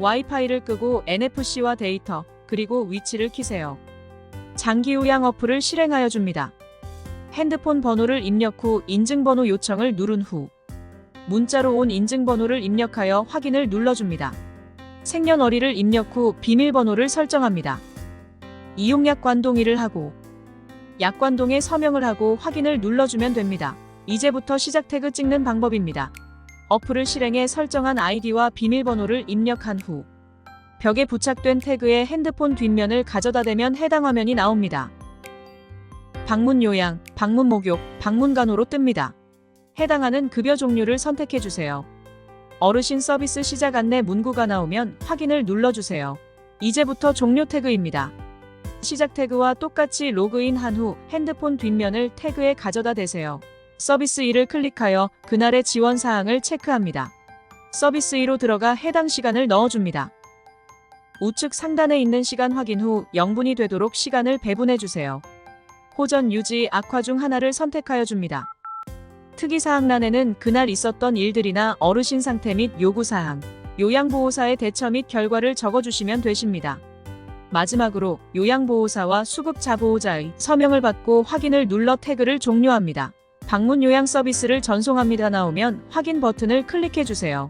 와이파이를 끄고 NFC와 데이터, 그리고 위치를 키세요. 장기 요양 어플을 실행하여 줍니다. 핸드폰 번호를 입력 후 인증번호 요청을 누른 후 문자로 온 인증번호를 입력하여 확인을 눌러줍니다. 생년월일을 입력 후 비밀번호를 설정합니다. 이용약 관동일을 하고 약관동에 서명을 하고 확인을 눌러주면 됩니다. 이제부터 시작 태그 찍는 방법입니다. 어플을 실행해 설정한 아이디와 비밀번호를 입력한 후 벽에 부착된 태그에 핸드폰 뒷면을 가져다 대면 해당 화면이 나옵니다. 방문 요양, 방문 목욕, 방문 간호로 뜹니다. 해당하는 급여 종류를 선택해 주세요. 어르신 서비스 시작 안내 문구가 나오면 확인을 눌러주세요. 이제부터 종료 태그입니다. 시작 태그와 똑같이 로그인 한 후 핸드폰 뒷면을 태그에 가져다 대세요. 서비스 2를 클릭하여 그날의 지원 사항을 체크합니다. 서비스 2로 들어가 해당 시간을 넣어줍니다. 우측 상단에 있는 시간 확인 후 0분이 되도록 시간을 배분해 주세요. 호전 유지 악화 중 하나를 선택하여 줍니다. 특이사항란에는 그날 있었던 일들이나 어르신 상태 및 요구사항, 요양보호사의 대처 및 결과를 적어주시면 되십니다. 마지막으로 요양보호사와 수급자 보호자의 서명을 받고 확인을 눌러 태그를 종료합니다. 방문 요양 서비스를 전송합니다 나오면 확인 버튼을 클릭해 주세요.